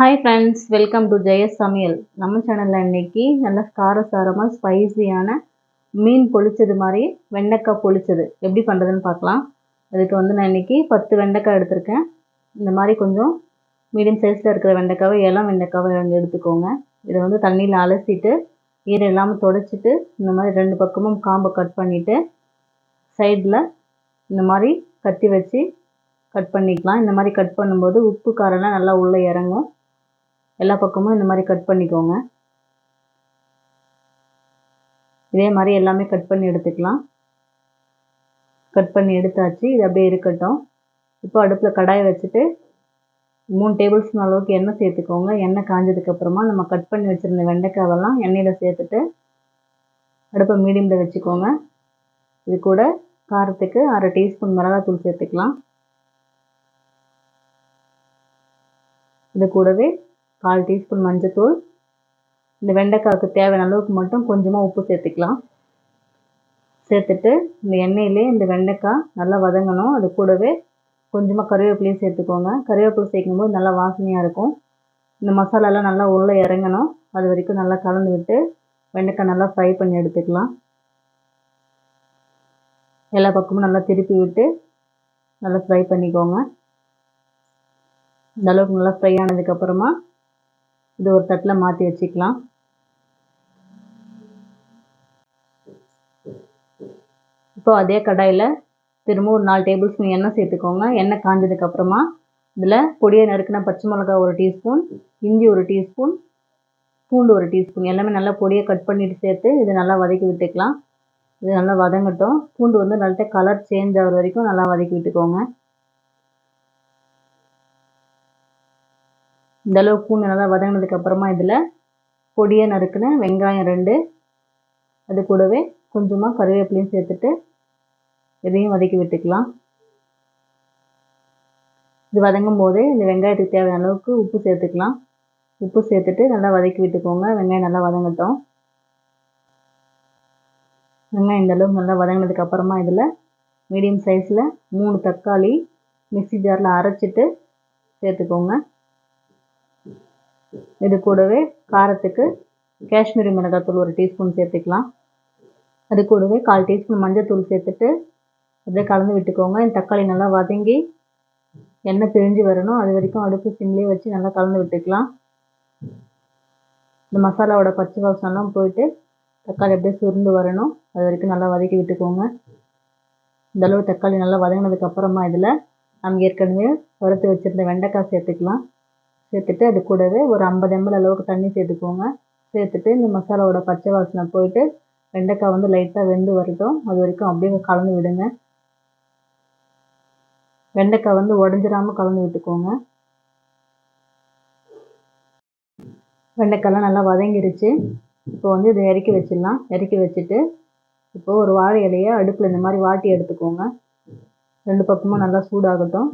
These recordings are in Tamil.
Hi friends welcome to Jayas சமையல் நம்ம சேனலில் இன்றைக்கி நல்லா காரசாரமாக ஸ்பைசியான மீன் பொளிச்சது மாதிரி வெண்டைக்காய் பொளிச்சது. எப்படி பண்ணுறதுன்னு பார்க்கலாம். அதுக்கு வந்து நான் இன்றைக்கி பத்து வெண்டைக்காய் எடுத்திருக்கேன். இந்த மாதிரி கொஞ்சம் மீடியம் சைஸில் இருக்கிற வெண்டைக்காவை இளம் வெண்டைக்காவை ரெண்டு எடுத்துக்கோங்க. இதை வந்து தண்ணியில் அலசிட்டு ஈரம் இல்லாமல் தொடச்சிட்டு இந்த மாதிரி ரெண்டு பக்கமும் காம்பை கட் பண்ணிவிட்டு சைடில் இந்த மாதிரி கத்தி வச்சு கட் பண்ணிக்கலாம். இந்த மாதிரி கட் பண்ணும்போது உப்பு காரெல்லாம் நல்லா உள்ளே இறங்கும். எல்லா பக்கமும் இந்த மாதிரி கட் பண்ணிக்கோங்க. இதே மாதிரி எல்லாமே கட் பண்ணி எடுத்துக்கலாம். கட் பண்ணி எடுத்தாச்சு. இது அப்படியே இருக்கட்டும். இப்போ அடுப்பில் கடாயை வச்சுட்டு மூணு டேபிள் ஸ்பூன் அளவுக்கு எண்ணெய் சேர்த்துக்கோங்க. எண்ணெய் காஞ்சதுக்கப்புறமா நம்ம கட் பண்ணி வச்சுருந்த வெண்டைக்காவெல்லாம் எண்ணெயில் சேர்த்துட்டு அடுப்பை மீடியமில் வச்சுக்கோங்க. இது கூட காரத்துக்கு அரை டீஸ்பூன் மிளகாத்தூள் சேர்த்துக்கலாம். இது கூடவே கால் டீஸ்பூன் மஞ்சத்தூள். இந்த வெண்டைக்காய்க்கு தேவையான அளவுக்கு மட்டும் கொஞ்சமாக உப்பு சேர்த்துக்கலாம். சேர்த்துட்டு இந்த எண்ணெயிலே இந்த வெண்டைக்காய் நல்லா வதங்கணும். அது கூடவே கொஞ்சமாக கருவேப்பிலையும் சேர்த்துக்கோங்க. கருவேப்பிலை சேர்க்கும்போது நல்லா வாசனையாக இருக்கும். இந்த மசாலாலாம் நல்லா உள்ளே இறங்கணும். அது வரைக்கும் நல்லா கலந்து விட்டு வெண்டைக்காய் நல்லா ஃப்ரை பண்ணி எடுத்துக்கலாம். எல்லா பக்கமும் நல்லா திருப்பி விட்டு நல்லா ஃப்ரை பண்ணிக்கோங்க. இந்த அளவுக்கு நல்லா ஃப்ரை ஆனதுக்கப்புறமா இது ஒரு தட்டில் மாற்றி வச்சுக்கலாம். இப்போ அதே கடாயில் திரும்ப ஒரு நாலு டேபிள் ஸ்பூன் எண்ணெய் சேர்த்துக்கோங்க. எண்ணெய் காஞ்சதுக்கப்புறமா இதில் பொடியை நறுக்கின பச்சை மிளகா ஒரு டீஸ்பூன் இஞ்சி ஒரு டீஸ்பூன் பூண்டு ஒரு டீஸ்பூன் எல்லாமே நல்லா பொடியை கட் பண்ணிவிட்டு சேர்த்து இது நல்லா வதக்கி விட்டுக்கலாம். இது நல்லா வதங்கட்டும். பூண்டு வந்து நல்லா கலர் சேஞ்ச் ஆகிற வரைக்கும் நல்லா வதக்கி விட்டுக்கோங்க. இந்த அளவு பூண்டு நல்லா வதங்கினதுக்கு அப்புறமா இதில் பொடியை நறுக்கின வெங்காயம் ரெண்டு. அது கூடவே கொஞ்சமாக கருவேப்பிலையும் சேர்த்துட்டு இதையும் வதக்கி விட்டுக்கலாம். இது வதங்கும் போதே இந்த வெங்காயத்துக்கு தேவையான அளவுக்கு உப்பு சேர்த்துக்கலாம். உப்பு சேர்த்துட்டு நல்லா வதக்கி விட்டுக்கோங்க. வெங்காயம் நல்லா வதங்கட்டும். வெங்காயம் இந்த அளவுக்கு நல்லா வதங்கினதுக்கு அப்புறமா இதில் மீடியம் சைஸில் மூணு தக்காளி மிக்சி ஜாரில் அரைச்சிட்டு சேர்த்துக்கோங்க. இது கூடவே காரத்துக்கு காஷ்மீரி மிளகாத்தூள் ஒரு டீஸ்பூன் சேர்த்துக்கலாம். அது கூடவே கால் டீஸ்பூன் மஞ்சள் சேர்த்துட்டு அப்படியே கலந்து விட்டுக்கோங்க. இந்த தக்காளி நல்லா வதங்கி எண்ணெய் பிரிஞ்சு வரணும். அது வரைக்கும் அடுப்பு சிம்லேயே வச்சு நல்லா கலந்து விட்டுக்கலாம். இந்த மசாலாவோட பச்சை வாசனெலாம் போயிட்டு தக்காளி அப்படியே சுருண்டு வரணும். அது வரைக்கும் நல்லா வதக்கி விட்டுக்கோங்க. இந்த அளவு தக்காளி நல்லா வதங்கினதுக்கப்புறமா இதில் நம்ம ஏற்கனவே வறுத்து வச்சுருந்த வெண்டைக்காய் சேர்த்துக்கலாம். சேர்த்துட்டு அது கூடவே ஒரு ஐம்பது எம்எல் அளவுக்கு தண்ணி சேர்த்துக்கோங்க. சேர்த்துட்டு இந்த மசாலாவோட பச்சை வாசனை போயிட்டு வெண்டைக்காய் வந்து லைட்டாக வெந்து வரட்டும். அது வரைக்கும் அப்படியே கலந்து விடுங்க. வெண்டைக்காய் வந்து உடஞ்சிடாமல் கலந்து விட்டுக்கோங்க. வெண்டைக்காய்லாம் நல்லா வதங்கிருச்சு. இப்போ வந்து இதை இறக்கி வச்சிடலாம். இறக்கி வச்சுட்டு இப்போ ஒரு வாழை இலையை அடுப்பில் இந்த மாதிரி வாட்டி எடுத்துக்கோங்க. ரெண்டு பக்கமும் நல்லா சூடாகட்டும்.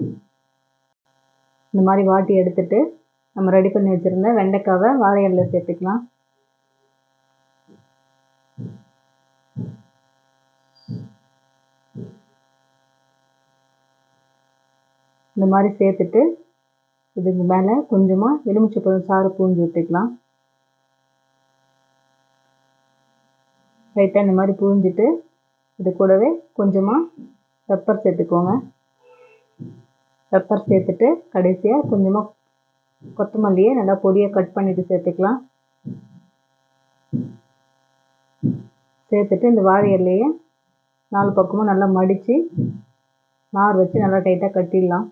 இந்த மாதிரி வாட்டி எடுத்துட்டு நம்ம ரெடி பண்ணி வச்சுருந்த வெண்டைக்காவை வாழை இலையில் சேர்த்துக்கலாம். இந்த மாதிரி சேர்த்துட்டு இதுக்கு மேலே கொஞ்சமாக எலுமிச்சைப்பழம் சாறு பூஞ்சி விட்டுக்கலாம் லைட்டாக இந்த மாதிரி பூஞ்சிட்டு இது கூடவே கொஞ்சமாக பெப்பர் சேர்த்துக்கோங்க. பெப்பர் சேர்த்துட்டு கடைசியாக கொஞ்சமாக கொத்தமல்லியை நல்லா பொடியை கட் பண்ணிவிட்டு சேர்த்துக்கலாம். சேர்த்துட்டு இந்த வாழை இலையை நாலு பக்கமும் நல்லா மடித்து நார் வச்சு நல்லா டைட்டாக கட்டிடலாம்.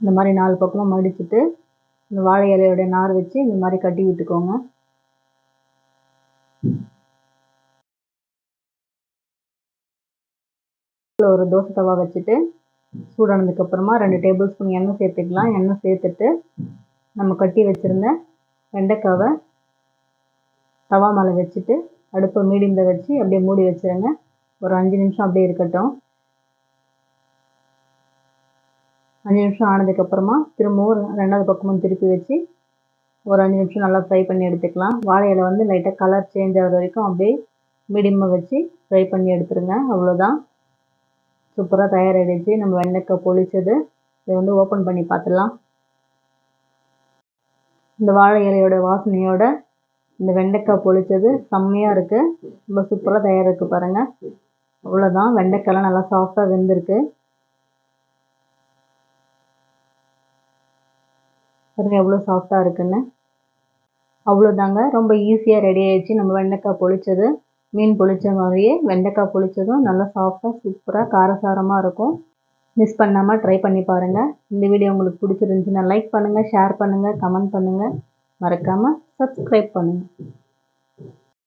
இந்த மாதிரி நாலு பக்கமும் மடிச்சுட்டு இந்த வாழை இலையோடைய நார் வச்சு இந்த மாதிரி கட்டி விட்டுக்கோங்க. ஒரு தோசை தவா வச்சுட்டு சூடானதுக்கப்புறமா ரெண்டு டேபிள் ஸ்பூன் எண்ணெய் சேர்த்துக்கலாம். எண்ணெய் சேர்த்துட்டு நம்ம கட்டி வச்சுருந்த வெண்டைக்காவை தவா மேலே வச்சுட்டு அடுப்பை மீடியமில் வச்சு அப்படியே மூடி வச்சுருங்க. ஒரு அஞ்சு நிமிஷம் அப்படியே இருக்கட்டும். அஞ்சு நிமிஷம் ஆனதுக்கப்புறமா திரும்பவும் ரெண்டாவது பக்கமும் திருப்பி வச்சு ஒரு அஞ்சு நிமிஷம் நல்லா ஃப்ரை பண்ணி எடுத்துக்கலாம். வாழை இலை வந்து லைட்டாக கலர் சேஞ்ச் ஆகிற வரைக்கும் அப்படியே மீடியமாக வச்சு ஃப்ரை பண்ணி எடுத்துருங்க. அவ்வளோதான் சூப்பராக தயாராகிடுச்சு நம்ம வெண்டைக்காய் பொழிச்சது இதை வந்து ஓப்பன் பண்ணி பார்த்துடலாம். இந்த வாழை இலையோட வாசனையோட இந்த வெண்டைக்காய் பொழிச்சது செம்மையாக இருக்குது ரொம்ப சூப்பராக தயாராக இருக்குது பாருங்கள் அவ்வளோதான் வெண்டைக்காய்லாம் நல்லா சாஃப்டாக வெந்திருக்கு. பாருங்க எவ்வளோ சாஃப்டாக இருக்குன்னு. அவ்வளோதாங்க ரொம்ப ஈஸியாக ரெடி ஆயிடுச்சு. நம்ம வெண்டைக்காய் பொழிச்சது மீன் பொழிச்ச மாதிரியே வெண்டைக்காய் பொழிச்சதும் நல்லா சாஃப்டாக சூப்பராக காரசாரமாக இருக்கும். மிஸ் பண்ணாமல் ட்ரை பண்ணி பாருங்கள் இந்த வீடியோ உங்களுக்கு பிடிச்சிருந்துச்சுன்னா லைக் பண்ணுங்கள் ஷேர் பண்ணுங்கள் கமெண்ட் பண்ணுங்கள் மறக்காமல் சப்ஸ்கிரைப் பண்ணுங்கள்